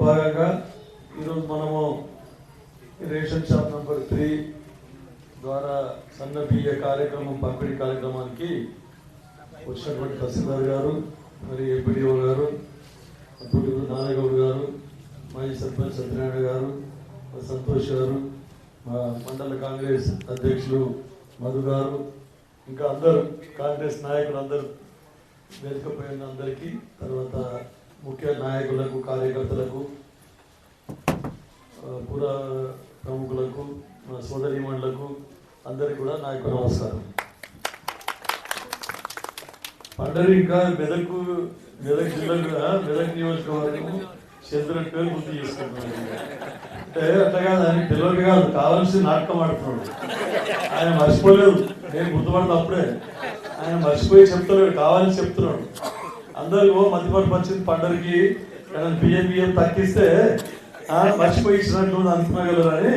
భాగంగా ఈరోజు మనము రేషన్ షాప్ నంబర్ త్రీ ద్వారా సన్న బియ్య కార్యక్రమం పంపిణీ కార్యక్రమానికి వచ్చినటువంటి తహసీల్దార్ గారు మరి ఎంపీడీఓ గారు అప్పుడు నారాయణగౌడ్ గారు మాజీ సర్పంచ్ సత్యనారాయణ గారు సంతోష్ గారు మండల కాంగ్రెస్ అధ్యక్షులు మధు గారు ఇంకా అందరూ కాంగ్రెస్ నాయకులు అందరూ వేదికపైన అందరికీ తర్వాత ముఖ్య నాయకులకు కార్యకర్తలకు ఆ, పుర ప్రముఖులకు మా సోదరిమణులకు అందరికీ కూడా నా యొక్క నమస్కారం. పండరి ఇంకా మెదక్ మెదక్ జిల్లాకు ఆ, మెదక్ నియోజకవర్గం చంద్రుడి పేరు గుర్తు చేసుకుంటున్నాను. అంటే అట్లా కాదు ఆయన తెలియదు కాదు కావాల్సి నాటకం ఆడుతున్నాడు. ఆయన మర్చిపోలేదు. నేను గుర్తుపడతా అప్పుడే. ఆయన మర్చిపోయి చెప్తున్నాడు కావాలని చెప్తున్నాడు. అందరూ మధ్యపడి వచ్చింది పండరికి. బియ్యం బియ్యం తక్కిస్తే మర్చిపోయి ఇచ్చినట్లు అనుకునగలరు అని.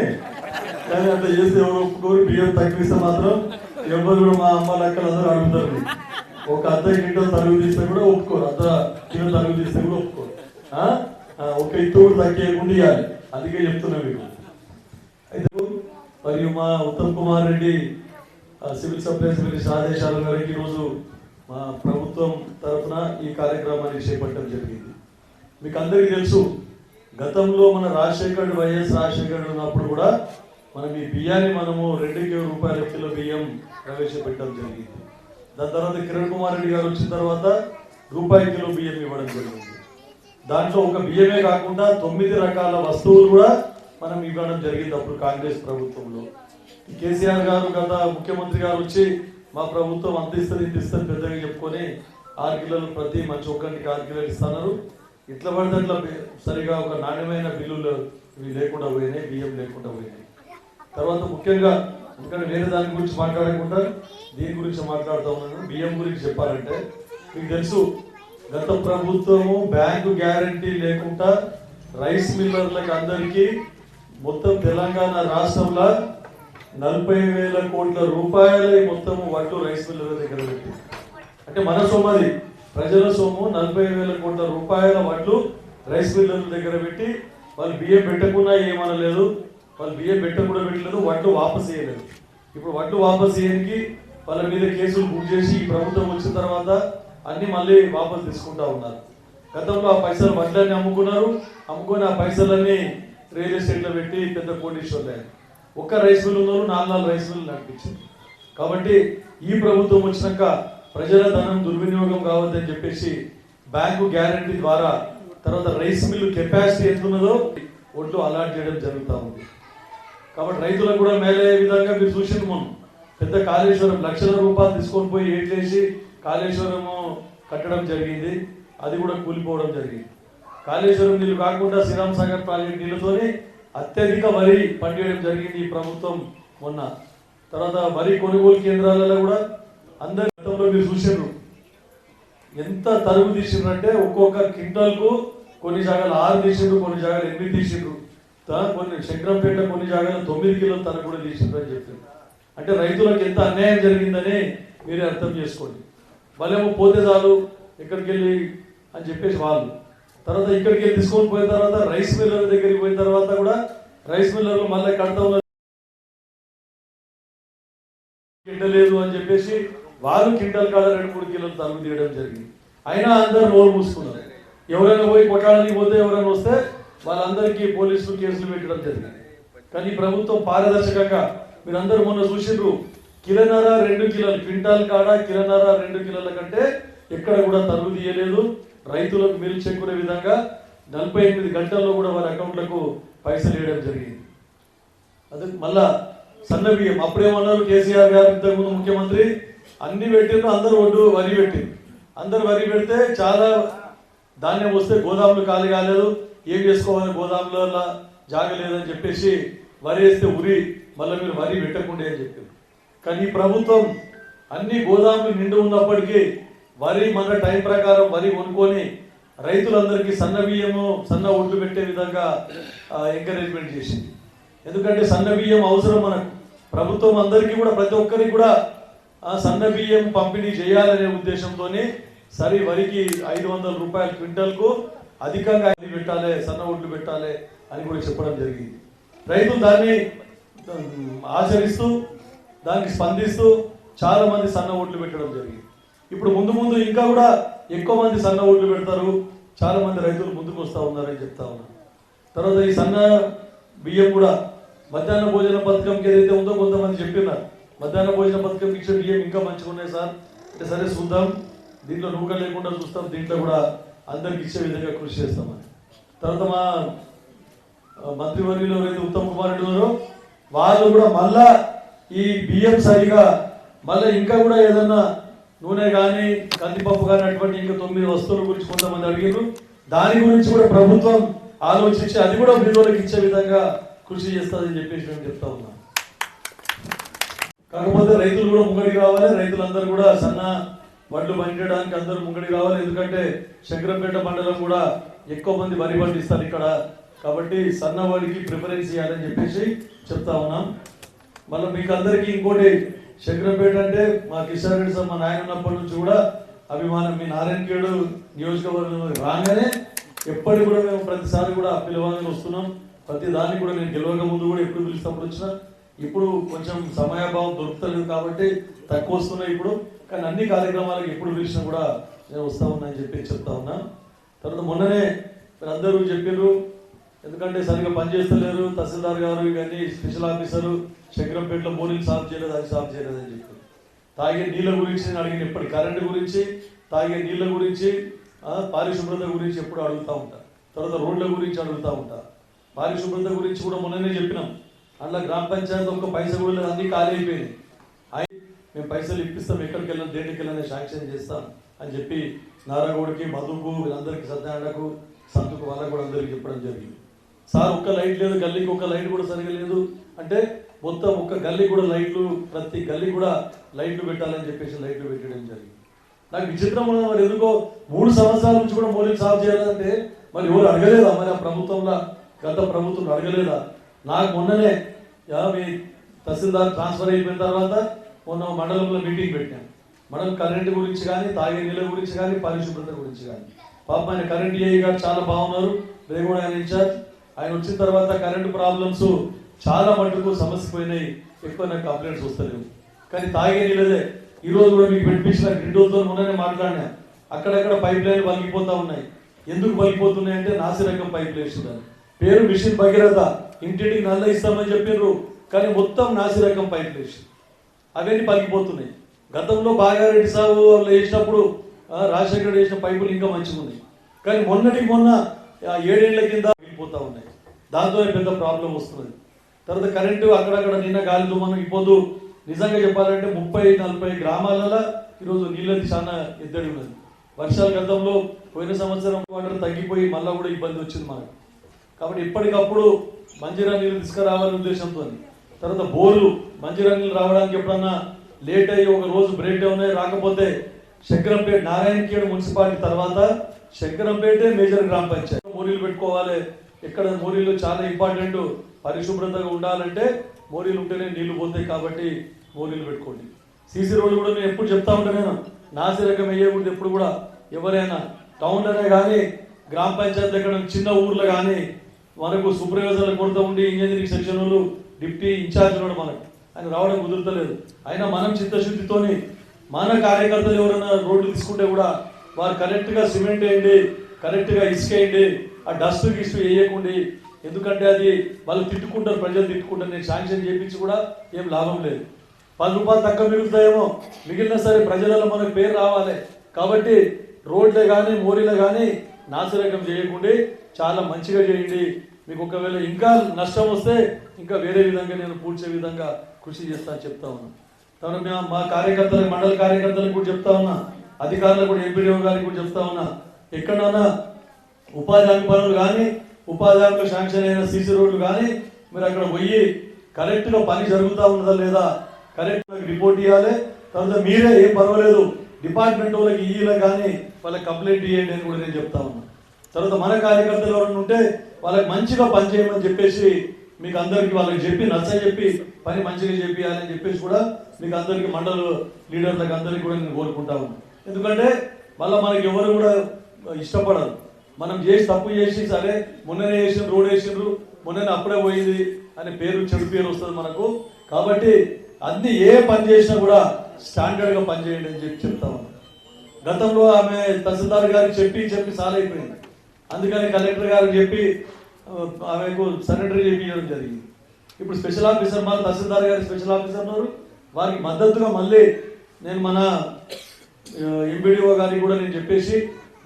కానీ అట్లా చేస్తే ఎవరు ఒప్పుకోరు బియ్యం తగ్గిస్తే మాత్రం ఎవరు కూడా మా అమ్మ లెక్కలు అందరూ అడుగుతారు. ఒక అర్ధ గింటలు తరుగు తీస్తే కూడా ఒప్పుకోరు అర్ధ కిలో తరుగు తీస్తే కూడా ఒప్పుకోరు. ఆ? ఒక ఇత్తూరు తగ్గేయకుండా ఇవ్వాలి అందుకే చెప్తున్నా మీకు. అయితే మరియు మా Uttam Kumar Reddy civil supplies minister ఆదేశాల మేరకు ఈరోజు మా ప్రభుత్వం తరఫున ఈ కార్యక్రమాన్ని చేపట్టడం జరిగింది. మీకు అందరికీ తెలుసు గతంలో మన రాజశేఖర్ వైఎస్ రాజశేఖర్ ఉన్నప్పుడు కూడా మనం ఈ బియ్యాన్ని మనము రెండు కిలో రూపాయల కిలో బియ్యం ప్రవేశపెట్టడం జరిగింది. దాని తర్వాత కిరణ్ కుమార్ రెడ్డి గారు వచ్చిన తర్వాత రూపాయి కిలో బియ్యం ఇవ్వడం జరిగింది. దాంట్లో ఒక బియ్యమే కాకుండా తొమ్మిది రకాల వస్తువులు కూడా మనం ఇవ్వడం జరిగింది అప్పుడు కాంగ్రెస్ ప్రభుత్వంలో. కేసీఆర్ గారు గత ముఖ్యమంత్రి గారు వచ్చి మా ప్రభుత్వం అంత ఇస్తుంది ఇంత ఇస్తుంది పెద్దగా చెప్పుకొని ఆరు కిలోలు ప్రతి మంచి ఒక్కరికి ఆరు కిలోలు ఇస్తున్నారు. ఇట్లా పడితే అట్లా సరిగా ఒక నాణ్యమైన బిల్లులు ఇవి లేకుండా పోయినాయి బియ్యం లేకుండా పోయినాయి. తర్వాత ముఖ్యంగా ఎందుకంటే వేరే దాని గురించి మాట్లాడకుండా దీని గురించి మాట్లాడుతూ ఉన్నాను. బియ్యం గురించి చెప్పాలంటే మీకు తెలుసు గత ప్రభుత్వము బ్యాంకు గ్యారంటీ లేకుండా రైస్ మిల్లర్లకు అందరికీ మొత్తం తెలంగాణ రాష్ట్రంలో నలభై వేల కోట్ల రూపాయల మొత్తం వడ్లు రైస్ మిల్లర్ల దగ్గర పెట్టి. అంటే మన సొమ్మది ప్రజల సొమ్ము నలభై వేల కోట్ల రూపాయల వడ్లు రైస్ మిల్లర్ల దగ్గర పెట్టి వాళ్ళు బియ్యం పెట్టకుండా ఏమనలేదు. వాళ్ళు బియ్యం పెట్టకుండా పెట్టలేదు వడ్లు వాపస్ చేయలేదు. ఇప్పుడు వడ్లు వాపస్ చేయడానికి వాళ్ళ మీద కేసులు బుక్ చేసి ఈ ప్రభుత్వం వచ్చిన తర్వాత అన్ని మళ్ళీ వాపస్ తీసుకుంటా ఉన్నారు. గతంలో ఆ పైసలు వడ్లన్నీ అమ్ముకున్నారు. అమ్ముకొని ఆ పైసలన్నీ రియల్ ఎస్టేట్లో పెట్టి పెద్ద కోటీశ్వర్లు అయ్యారు. ఒక్క రైస్ మిల్ నాలుగు నాలుగు రైస్ మిల్లు నడిపించింది కాబట్టి ఈ ప్రభుత్వం వచ్చినాక ప్రజల ధనం దుర్వినియోగం కావద్దని చెప్పేసి బ్యాంకు గ్యారంటీ ద్వారా తర్వాత రైస్ మిల్లు కెపాసిటీ ఎంత ఉన్నదో ఒడ్లు అలాట్ చేయడం జరుగుతూ ఉంది. కాబట్టి రైతులకు కూడా మేలయ్యే విధంగా మీరు చూసింది మనం పెద్ద కాళేశ్వరం లక్షల రూపాయలు తీసుకొని పోయి ఏట్లేసి కాళేశ్వరము కట్టడం జరిగింది. అది కూడా కూలిపోవడం జరిగింది. కాళేశ్వరం నీళ్ళు కాకుండా శ్రీరామ్ సాగర్ ప్రాజెక్ట్ నీళ్ళతోనే అత్యధిక వరి పండియడం జరిగింది ఈ ప్రభుత్వం మొన్న. తర్వాత వరి కొనుగోలు కేంద్రాలలో కూడా అందరి గతంలో మీరు చూసారు ఎంత తరుగు తీసిండ్రంటే ఒక్కొక్క క్వింటాల్కు కొన్ని జాగాలు ఆరు తీసిండ్రు కొన్ని జాగాలు ఎనిమిది తీసిండ్రు. కొన్ని శంకరంపేట కొన్ని జాగాలు తొమ్మిది కిలోలు తనకు కూడా తీసిండ్రు అని చెప్పిండ్రు. అంటే రైతులకు ఎంత అన్యాయం జరిగిందని మీరే అర్థం చేసుకోండి. వాళ్ళేమో పోతే చాలు ఎక్కడికి వెళ్ళి అని చెప్పేసి వాళ్ళు. తర్వాత ఇక్కడికి వెళ్ళి తీసుకొని పోయిన తర్వాత రైస్ మిల్లర్ దగ్గరికి పోయిన తర్వాత కూడా రైస్ మిల్లర్లు మళ్ళీ కడతా కిండలేదు అని చెప్పేసి వాళ్ళు కింటల్ కాడ రెండు మూడు కిలోలు తరుగు తీయడం జరిగింది. అయినా అందరు నోరు మూసుకున్నారు. ఎవరైనా పోయి కొట్టడానికి పోతే ఎవరైనా వస్తే వాళ్ళందరికీ పోలీసులు కేసులు పెట్టడం జరిగింది. కానీ ప్రభుత్వం పారదర్శకంగా మీరందరూ మొన్న చూసిండ్రు కిలోన్నర రెండు కిలోలు క్వింటాల్ కాడ కిలోన్నర రెండు కిలోల కంటే ఎక్కడ కూడా తరుగు తీయలేదు. రైతులకు మేలు చేకూరే విధంగా నలభై ఎనిమిది గంటల్లో కూడా వారి అకౌంట్లకు పైసలు వేయడం జరిగింది. అదే మళ్ళా సన్న బియ్యం. అప్పుడేమన్నారు కేసీఆర్ గారు ఇంతకుముందు ముఖ్యమంత్రి? అన్ని పెట్టిన అందరు ఒడ్డు వరి పెట్టిండ్రు. అందరు వరి పెడితే చాలా ధాన్యం వస్తే గోదాములు ఖాళీ కాలేదు. ఏం చేసుకోవాలి గోదాములలో? జాగలేదని చెప్పేసి వరి వేస్తే ఉరి మళ్ళీ మీరు వరి పెట్టకుండా అని చెప్పారు. కానీ ప్రభుత్వం అన్ని గోదాములు నిండు ఉన్నప్పటికీ వరి మన టైం ప్రకారం వరి కొనుక్కొని రైతులందరికీ సన్న బియ్యము సన్న ఒడ్లు పెట్టే విధంగా ఎంకరేజ్మెంట్ చేసింది. ఎందుకంటే సన్న బియ్యం అవసరం మనకు. ప్రభుత్వం అందరికీ కూడా ప్రతి ఒక్కరికి కూడా సన్న బియ్యం పంపిణీ చేయాలనే ఉద్దేశంతోనే సరే వరికి ఐదు వందల రూపాయల క్వింటల్కు అధికంగా ఇది పెట్టాలి సన్న ఒడ్లు పెట్టాలి అని కూడా చెప్పడం జరిగింది. రైతులు దాన్ని ఆచరిస్తూ దానికి స్పందిస్తూ చాలామంది సన్న ఒడ్లు పెట్టడం జరిగింది. ఇప్పుడు ముందు ముందు ఇంకా కూడా ఎక్కువ మంది సన్న ఓట్లు పెడతారు. చాలా మంది రైతులు ముందుకు వస్తూ ఉన్నారని చెప్తా ఉన్నారు తర్వాత ఈ సన్న బియ్యం కూడా మధ్యాహ్న భోజన పథకంకి ఏదైతే ఉందో కొంతమంది చెప్పినారు. మధ్యాహ్న భోజన పథకం ఇచ్చే బియ్యం ఇంకా మంచిగా ఉన్నాయి సార్. అంటే సరే చూద్దాం. దీంట్లో నూక లేకుండా చూస్తాం. దీంట్లో కూడా అందరికి ఇచ్చే విధంగా కృషి చేస్తామని. తర్వాత మా మంత్రివర్యులు ఎవరైతే ఉత్తమ్ కుమార్ రెడ్డి ఉన్నారో వాళ్ళు కూడా మళ్ళా ఈ బియ్యం సరిగా మళ్ళీ ఇంకా కూడా ఏదన్నా నూనె కానీ కందిపప్పు కానీ అటువంటి ఇంకా తొమ్మిది వస్తువుల గురించి కొంతమంది అడిగారు దాని గురించి కూడా ప్రభుత్వం ఆలోచించి అది కూడా బిల్లులకు ఇచ్చే విధంగా కృషి చేస్తుందని చెప్పేసి మేము చెప్తా ఉన్నాం. కాకపోతే రైతులు కూడా ముంగడికి రావాలి రైతులందరూ కూడా సన్న వడ్లు పండించడానికి అందరూ ముంగడికి రావాలి. ఎందుకంటే శంకరంపేట మండలం కూడా ఎక్కువ మంది వరి పండిస్తారు ఇక్కడ. కాబట్టి సన్న వరికి ప్రిఫరెన్స్ ఇవ్వాలని చెప్పేసి చెప్తా ఉన్నాం. మళ్ళీ మీకు అందరికీ ఇంకోటి శంకరంపేట అంటే మా కిషన్ రెడ్డి సార్ మా నాయన ఉన్నప్పటి నుంచి కూడా అభిమానం. మీ నారాయణకేడు నియోజకవర్గంలో రాగానే ఎప్పటికి కూడా మేము ప్రతిసారి కూడా పిలవాలని వస్తున్నాం. ప్రతి దానికి కూడా నేను గెలవక ముందు కూడా ఎప్పుడు పిలిచినప్పుడు వచ్చినా. ఇప్పుడు కొంచెం సమయాభావం దొరుకుతలేదు కాబట్టి తక్కువ వస్తున్నాయి ఇప్పుడు. కానీ అన్ని కార్యక్రమాలకు ఎప్పుడు పిలిచినా కూడా నేను వస్తా ఉన్నా అని చెప్పి చెప్తా ఉన్నా. తర్వాత మొన్ననే మీరు అందరూ చెప్పారు ఎందుకంటే సరిగ్గా పనిచేస్తలేరు తహసీల్దార్ గారు ఇవన్నీ స్పెషల్ ఆఫీసరు శంకరంపేటలో బోరింగ్ సాఫ్ చేయలేదు అది సాఫ్ చేయలేదు అని చెప్పారు. తాగే నీళ్ళ గురించి నేను అడిగిన ఎప్పటి కరెంటు గురించి తాగే నీళ్ళ గురించి పారిశుభ్రత గురించి ఎప్పుడు అడుగుతా ఉంటా. తర్వాత రోడ్ల గురించి అడుగుతూ ఉంటా. పారిశుభ్రత గురించి కూడా మొన్ననే చెప్పినాం. అందులో గ్రామ పంచాయతీ ఒక్క పైసా కూడా లేదు అన్ని ఖాళీ అయిపోయినాయి మేము పైసలు ఇప్పిస్తాం ఎక్కడికి వెళ్ళాం దేనికి వెళ్ళాలని శాంక్షన్ చేస్తాం అని చెప్పి నారాగౌడ్కి మధుకు వీళ్ళందరికీ సత్యనారాయణకు సంతుకు వాళ్ళకు కూడా అందరికీ చెప్పడం జరిగింది. సార్ ఒక్క లైట్ లేదు గల్లీకి ఒక్క లైట్ కూడా సరిగా లేదు. అంటే మొత్తం ఒక్క గల్లీ కూడా లైట్లు ప్రతి గల్లీ కూడా లైట్లు పెట్టాలని చెప్పేసి లైట్లు పెట్టడం జరిగింది. నాకు విచిత్రం ఉన్నది మరి ఎందుకో మూడు సంవత్సరాల నుంచి కూడా మోడీ సాల్వ్ చేయాలంటే మరి ఎవరు అడగలేదా? మరి ఆ ప్రభుత్వంలో గత ప్రభుత్వం అడగలేదా? నాకు మొన్ననే మీ తహసీల్దార్ ట్రాన్స్ఫర్ అయిపోయిన తర్వాత మొన్న మండలంలో మీటింగ్ పెట్టాం. మనం కరెంట్ గురించి కానీ తాగే నీళ్ళ గురించి కానీ పరిశుభ్రత గురించి కానీ. పాప ఆయన కరెంట్ ఏఈ గారు చాలా బాగున్నారు. రేగూడ ఆయన ఇన్ఛార్జ్. ఆయన వచ్చిన తర్వాత కరెంటు ప్రాబ్లమ్స్ చాలా మటుకు సమస్య పోయినాయి. ఎక్కువ నాకు కంప్లైంట్స్ వస్తలేవు. కానీ తాగే నీళ్ళదే. ఈ రోజు కూడా మీకు పెట్టించిన గ్రిడ్తో ఉన్నాయని మాట్లాడినా. అక్కడక్కడ పైప్ లైన్ పలిగిపోతా ఉన్నాయి. ఎందుకు పలిగిపోతున్నాయి అంటే నాసిరకం పైప్ వేసిందని పేరు మిషన్ భగీరథ. ఇంటింటికి నల్ల ఇస్తామని చెప్పారు కానీ మొత్తం నాసిరకం పైప్ వేసి అవన్నీ పలిగిపోతున్నాయి గతంలో బాగారెడ్డి సాగు వాళ్ళు వేసినప్పుడు రాజశేఖర్ వేసిన పైపులు ఇంకా మంచిగా ఉన్నాయి కానీ మొన్నటికి మొన్న ఏడేళ్ళ కింద వెళ్ళిపోతా ఉన్నాయి. దాంతో పెద్ద ప్రాబ్లం వస్తుంది తర్వాత కరెంటు అక్కడక్కడ నిన్న గాలి దుమ్మనం ఇప్పుడు నిజంగా చెప్పాలంటే ముప్పై నలభై గ్రామాలలో ఈరోజు నీళ్ళది చాలా ఎద్దడి ఉన్నది. వర్షాల గతంలో పోయిన సంవత్సరం వాటర్ తగ్గిపోయి మళ్ళీ కూడా ఇబ్బంది వచ్చింది మనకు కాబట్టి ఎప్పటికప్పుడు మంజీరా నీళ్ళు తీసుకురావాలనే ఉద్దేశంతో తర్వాత బోర్లు మంజీరా నీళ్ళు రావడానికి ఎప్పుడన్నా లేట్ అయ్యి ఒక రోజు బ్రేక్ డౌన్ అయ్యి రాకపోతే శంకరంపేట నారాయణకేడు మున్సిపాలిటీ తర్వాత శంకరంపేటే మేజర్ గ్రామ పంచాయతీ. మోరీలు పెట్టుకోవాలి. ఎక్కడ మోరీలు చాలా ఇంపార్టెంట్ పరిశుభ్రతగా ఉండాలంటే మోరీలు ఉంటేనే నీళ్ళు పోతాయి కాబట్టి మోరీలు పెట్టుకోండి. సీసీ రోడ్లు కూడా నేను ఎప్పుడు చెప్తా ఉంటాను నేను. నాసిరకం వేయకూడదు ఎప్పుడు కూడా. ఎవరైనా టౌన్లోనే కానీ గ్రామ పంచాయతీ ఎక్కడ చిన్న ఊర్లో కానీ మనకు సూపర్వైజర్ల కొరత ఉండి ఇంజనీరింగ్ సెక్షన్ వాళ్ళు డిప్టీ ఇన్ఛార్జ్ ఉన్నాడు మనకు. ఆయన రావడం కుదురుతలేదు. అయినా మనం చిత్తశుద్ధితోని మన కార్యకర్తలు ఎవరైనా రోడ్లు తీసుకుంటే కూడా వారు కరెక్ట్గా సిమెంట్ వేయండి కరెక్ట్గా ఇసుకేయండి ఇసుక వేయండి ఆ డస్ట్ గిస్ట్ వేయకండి. ఎందుకంటే అది వాళ్ళు తిట్టుకుంటారు ప్రజలు తిట్టుకుంటారు. నేను శాంక్షన్ చేయించి కూడా ఏం లాభం లేదు. పది రూపాయలు తక్కువ మిగులుతాయేమో. మిగిలిన సరే ప్రజలలో మనకు పేరు రావాలి. కాబట్టి రోడ్లే కానీ మోరీలే కానీ నాసిరకం చేయకుండా చాలా మంచిగా చేయండి. మీకు ఒకవేళ ఇంకా నష్టం వస్తే ఇంకా వేరే విధంగా నేను పూడ్చే విధంగా కృషి చేస్తా చెప్తా ఉన్నా. తర్వాత మేము మా కార్యకర్తలకు మండల కార్యకర్తలకు కూడా చెప్తా ఉన్నా. అధికారులు కూడా ఎంపీడీఓ గారికి కూడా చెప్తా ఉన్నా. ఎక్కడన్నా ఉపాధి హామీ పనులు కానీ ఉపాధి హామీలో శాంక్షన్ అయిన సీసీ రోడ్లు కానీ మీరు అక్కడ పోయి కరెక్ట్గా పని జరుగుతూ ఉన్నదా లేదా కరెక్ట్ రిపోర్ట్ ఇవ్వాలి తర్వాత మీరే ఏం పర్వాలేదు డిపార్ట్మెంట్ వాళ్ళకి ఇయ్యలే కానీ వాళ్ళకి కంప్లైంట్ ఇవ్వండి అని కూడా నేను చెప్తా ఉన్నా. తర్వాత మన కార్యకర్తలు ఎవరైనా ఉంటే వాళ్ళకి మంచిగా పనిచేయమని చెప్పేసి మీకు అందరికి వాళ్ళకి చెప్పి నచ్చ చెప్పి పని మంచిగా అని చెప్పేసి కూడా మీకు అందరికి మండల లీడర్లకు అందరికి కూడా నేను కోరుకుంటా ఉన్నాను ఎందుకంటే మళ్ళీ మనకి ఎవరు కూడా ఇష్టపడరు. మనం చేసి తప్పు చేసి సరే మొన్ననే వేసిన రోడ్ వేసిండ్రు మొన్ననే అప్పుడే పోయింది అనే పేరు చెడు పేరు వస్తుంది మనకు. కాబట్టి అన్ని ఏ పని చేసినా కూడా స్టాండర్డ్గా అని చెప్పి చెప్తా గతంలో ఆమె తహసీల్దార్ గారికి చెప్పి చెప్పి సాలైపోయింది అందుకని కలెక్టర్ గారికి చెప్పి ఆమెకు సెనటరీ చేయడం జరిగింది. ఇప్పుడు స్పెషల్ ఆఫీసర్ మన తహసీల్దార్ గారి స్పెషల్ ఆఫీసర్ ఉన్నారు వారికి మద్దతుగా మళ్ళీ నేను మన ఎంబీడీఓ గారికి కూడా నేను చెప్పేసి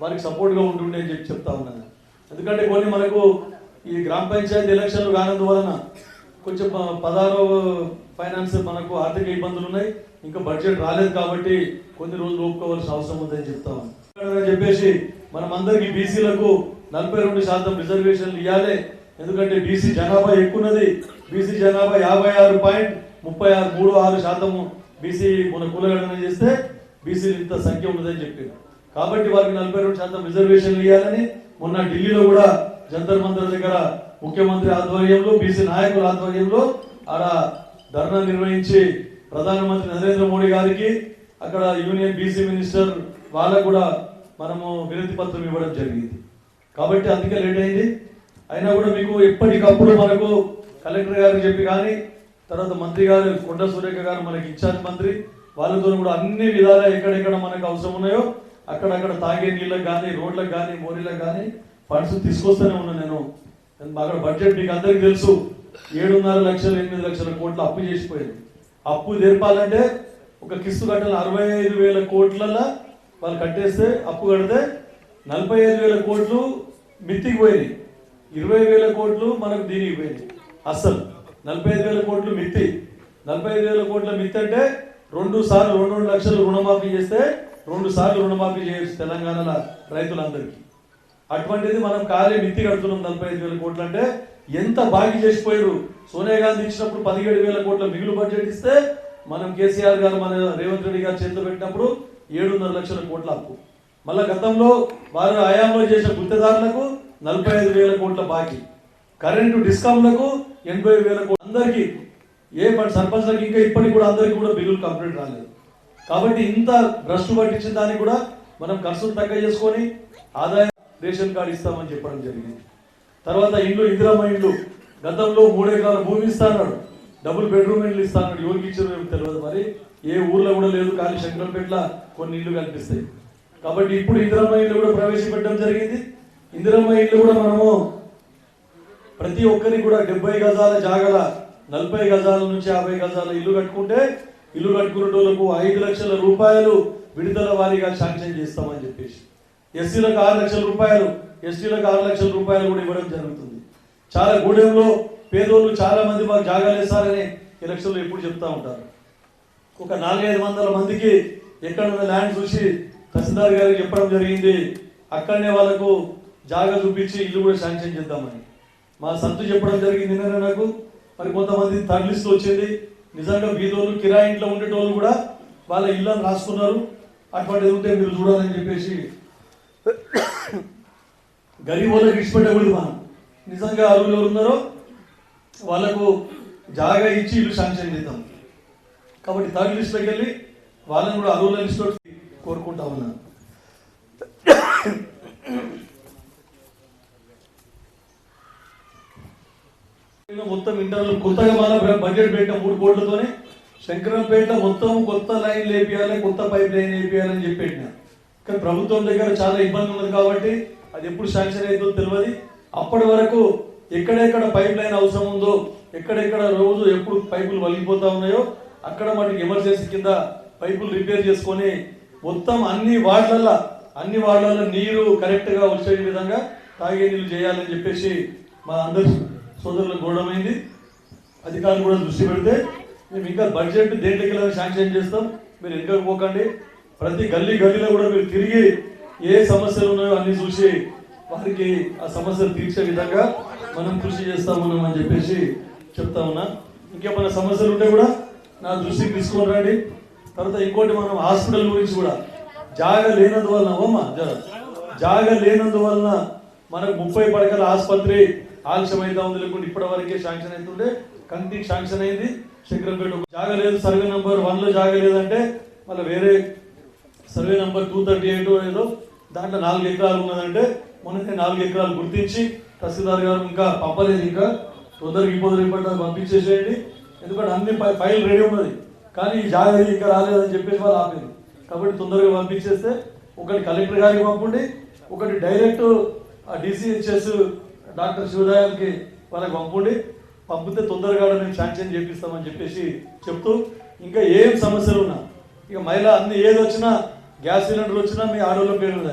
వారికి సపోర్ట్గా ఉంటుండే అని చెప్పి చెప్తా ఉన్నాను. ఎందుకంటే కొన్ని మనకు ఈ గ్రామ పంచాయతీ ఎలక్షన్లు కానందువలన కొంచెం ప- పదహారో ఫైనాన్స్ మనకు ఆర్థిక ఇబ్బందులు ఉన్నాయి ఇంకా బడ్జెట్ రాలేదు కాబట్టి కొన్ని రోజులు ఒప్పుకోవాల్సిన అవసరం ఉందని చెప్తాము చెప్పేసి మనం అందరికీ బీసీలకు నలభై రెండు శాతం రిజర్వేషన్లు ఇవ్వాలి ఎందుకంటే బీసీ జనాభా ఎక్కున్నది బీసీ జనాభా యాభై ఆరు పాయింట్ ముప్పై ఆరు మూడు ఆరు శాతము బీసీ మన కులగణన చేస్తే బీసీలు ఇంత సంఖ్య ఉన్నదని చెప్పింది. కాబట్టి వారికి నలభై రెండు శాతం రిజర్వేషన్లు ఇవ్వాలని మొన్న ఢిల్లీలో కూడా జంతర్ మంతర్ దగ్గర ముఖ్యమంత్రి ఆధ్వర్యంలో బీసీ నాయకుల ఆధ్వర్యంలో ఆడ ధర్నా నిర్వహించి ప్రధానమంత్రి నరేంద్ర మోడీ గారికి అక్కడ యూనియన్ బీసీ మినిస్టర్ వాళ్ళకు కూడా మనము వినతి పత్రం ఇవ్వడం జరిగింది. కాబట్టి అందుకే లేట్ అయింది. అయినా కూడా మీకు ఎప్పటికప్పుడు మనకు కలెక్టర్ గారికి చెప్పి కానీ తర్వాత మంత్రి గారు కొండ సురేఖ గారు మనకి ఇన్ఛార్జ్ మంత్రి వాళ్ళతో కూడా అన్ని విధాలా ఎక్కడెక్కడ మనకు అవసరం ఉన్నాయో అక్కడక్కడ తాగే నీళ్ళకి కానీ రోడ్లకు కానీ మోరీలకు కానీ ఫండ్స్ తీసుకొస్తూనే ఉన్నాను నేను. అక్కడ బడ్జెట్ మీకు అందరికి తెలుసు. ఏడున్నర లక్షలు ఎనిమిది లక్షల కోట్లు అప్పు చేసిపోయింది. అప్పు తెరపాలంటే ఒక కిస్తు కట్టాలి. అరవై ఐదు వేల కోట్లలో వాళ్ళు కట్టేస్తే అప్పు కడితే నలభై ఐదు వేల కోట్లు మిత్తికి పోయినాయి. ఇరవై వేల కోట్లు మనకు దీనికి పోయినాయి. అస్సలు నలభై ఐదు వేల కోట్లు మిత్తి. నలభై ఐదు వేల కోట్ల మిత్తి అంటే రెండు సార్లు రెండు రెండు లక్షలు రుణమాఫీ చేస్తే రెండు సార్లు రుణమాఫీ చేయొచ్చు తెలంగాణలో రైతులందరికీ. అటువంటిది మనం ఖాళీ మిత్తి కడుతున్నాం నలభై ఐదు వేల కోట్లు అంటే ఎంత బాకీ చేసిపోయారు? సోనియా గాంధీ ఇచ్చినప్పుడు పదిహేడు వేల కోట్ల మిగులు బడ్జెట్ ఇస్తే మనం కేసీఆర్ గారు మన రేవంత్ రెడ్డి గారు చేతిలో పెట్టినప్పుడు ఏడున్నర లక్షల కోట్ల అప్పు. మళ్ళా గతంలో వారు హయాంలో చేసిన గుత్తదారులకు నలభై ఐదు వేల కోట్ల బాకీ. కరెంటు డిస్కౌంట్లకు ఎనభై వేల కోట్ల. అందరికీ ఏ పని సర్పంచ్లకు ఇంకా ఇప్పటికి కూడా అందరికీ కూడా బిల్లులు కంప్లీట్ రాలేదు. కాబట్టి ఇంత భ్రష్టు పట్టించిన దానికి కూడా మనం ఖర్చులు తగ్గ చేసుకొని ఆదాయ రేషన్ కార్డు ఇస్తామని చెప్పడం జరిగింది. తర్వాత ఇండ్లు ఇందిరమ్మ ఇండ్లు గతంలో మూడెకరాల భూమి ఇస్తాన్నాడు. డబుల్ బెడ్రూమ్ ఇండ్లు ఇస్తాన్నాడు. ఎవరికి ఇచ్చారో తెలియదు మరి. ఏ ఊర్లో కూడా లేదు కానీ శంకరంపేటల కొన్ని ఇల్లు కనిపిస్తాయి. కాబట్టి ఇప్పుడు ఇందిరమ్మ ఇల్లు కూడా ప్రవేశపెట్టడం జరిగింది. ఇందిరమ్మ ఇల్లు కూడా మనము ప్రతి ఒక్కరికి కూడా డెబ్బై గజాల జాగల నలభై గజాల నుంచి యాభై గజాల ఇల్లు కట్టుకుంటే ఇల్లు కట్టుకునేటోళ్ళకు ఐదు లక్షల రూపాయలు విడుదల వారీగా శాంక్షన్ చేస్తామని చెప్పేసి. ఎస్సీలకు ఆరు లక్షల రూపాయలు ఎస్టీలకు ఆరు లక్షల రూపాయలు కూడా ఇవ్వడం జరుగుతుంది. చాలా గూడెంలో పేదోళ్ళు చాలా మంది మాకు జాగాలు ఎలక్షన్లో ఎప్పుడు చెప్తా ఉంటారు. ఒక నాలుగైదు వందల మందికి ఎక్కడున్న ల్యాండ్ చూసి తహసీల్దార్ గారికి చెప్పడం జరిగింది. అక్కడనే వాళ్ళకు జాగా చూపించి ఇల్లు కూడా శాంక్షన్ చేద్దామని. మా సంతు చెప్పడం జరిగింది నాకు. మరి కొంతమంది థర్డ్ లిస్ట్ వచ్చింది. నిజంగా వీధులు కిరాయి ఇంట్లో ఉండేటోళ్ళు కూడా వాళ్ళ ఇల్లు రాసుకున్నారు. అటువంటిది ఉంటే మీరు చూడాలని చెప్పేసి గరీబ్ వాళ్ళకి ఇచ్చిపెట్టకూడదు మనం. నిజంగా అరువులు ఎవరు ఉన్నారో వాళ్ళకు జాగా ఇచ్చి ఇల్లు శాంక్షన్ చేద్దాం. కాబట్టి థర్డ్ లిస్ట్లోకి వెళ్ళి వాళ్ళని కూడా అరువుల లిస్ట్లో కోరుకుంటా ఉన్నాను. మొత్తం ఇంటర్నల్ కొత్తగా మన బడ్జెట్ పెట్టాం మూడు కోట్లతోనే శంకరంపేట మొత్తం కొత్త లైన్ లేపియాలి కొత్త పైప్ లైన్ లేపియాలని చెప్పి కానీ ప్రభుత్వం దగ్గర చాలా ఇబ్బంది ఉన్నది కాబట్టి అది ఎప్పుడు శాంక్షన్ అవుతుందో తెలియదు అప్పటి వరకు ఎక్కడెక్కడ పైప్ లైన్ అవసరం ఉందో ఎక్కడెక్కడ రోజు ఎప్పుడు పైపులు వలిగిపోతా ఉన్నాయో అక్కడ మనకి ఎమర్జెన్సీ కింద పైపులు రిపేర్ చేసుకొని మొత్తం అన్ని వార్డులలో అన్ని వార్డులలో నీరు కరెక్ట్గా వచ్చే విధంగా తాగే నీళ్ళు చేయాలని చెప్పేసి మా అందరి సోదరులకు గౌరవమైంది అధికారులు కూడా దృష్టి పెడితే మేము ఇంకా బడ్జెట్ దేంట్లోకి వెళ్ళాలని శాంక్షన్ చేస్తాం. మీరు వెనుకకు పోకండి. ప్రతి గల్లీ గల్లీలో కూడా మీరు తిరిగి ఏ సమస్యలు ఉన్నాయో అన్ని చూసి వారికి ఆ సమస్యలు తీర్చే విధంగా మనం కృషి చేస్తామన్నాం అని చెప్పేసి చెప్తా ఉన్నా. ఇంకేమైనా సమస్యలు ఉంటే కూడా నా దృష్టికి తీసుకొని రండి. తర్వాత ఇంకోటి మనం హాస్పిటల్ గురించి కూడా. జాగ లేనందువలన అవ్వమ్మా జర జాగ లేనందువలన మనకు ముప్పై పడకల ఆసుపత్రి ఆలస్యం అయితే ఉంది లేకుంటే ఇప్పటి వరకే శాంక్షన్ అవుతుండే. కంటికి శాంక్షన్ అయింది. శంకరంపేట జాగా లేదు. సర్వే నెంబర్ వన్లో జాగా లేదంటే మళ్ళీ వేరే survey number two thirty eight ఏదో దాంట్లో నాలుగు ఎకరాలు ఉన్నదంటే మొన్ననే నాలుగు ఎకరాలు గుర్తించి తహసీల్దార్ గారు ఇంకా పంపలేదు ఇంకా. తొందరగా ఇబ్బందులు ఇబ్బంది పంపించేసేయండి. ఎందుకంటే అన్ని ఫైల్ రెడీ ఉన్నది. కానీ ఈ జాగా ఇంకా రాలేదని చెప్పేసి వాళ్ళు ఆపేది. కాబట్టి తొందరగా పంపించేస్తే ఒకటి కలెక్టర్ గారికి పంపండి. ఒకటి డైరెక్ట్ డిసిహెచ్ఎస్ డాక్టర్ శివదయాల్కి వాళ్ళకి పంపండి. పంపితే తొందరగా మేము శాంక్షన్ చేపిస్తామని చెప్పేసి చెప్తూ ఇంకా ఏం సమస్యలు ఉన్నా ఇక మహిళ అన్ని ఏది వచ్చినా గ్యాస్ సిలిండర్ వచ్చినా మీ ఆడవాళ్ళ పేరు మీద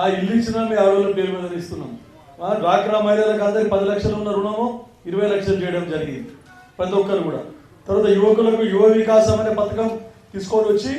ఆ ఇల్లు ఇచ్చినా మీ ఆడవాళ్ళ పేరు మీద ఇస్తున్నాం. డ్వాక్రా మహిళలకు అందరికి పది లక్షలు ఉన్న రుణము ఇరవై లక్షలు చేయడం జరిగింది. ప్రతి ఒక్కరు కూడా. తర్వాత యువకులకు యువ వికాసం అనే పథకం తీసుకొని వచ్చి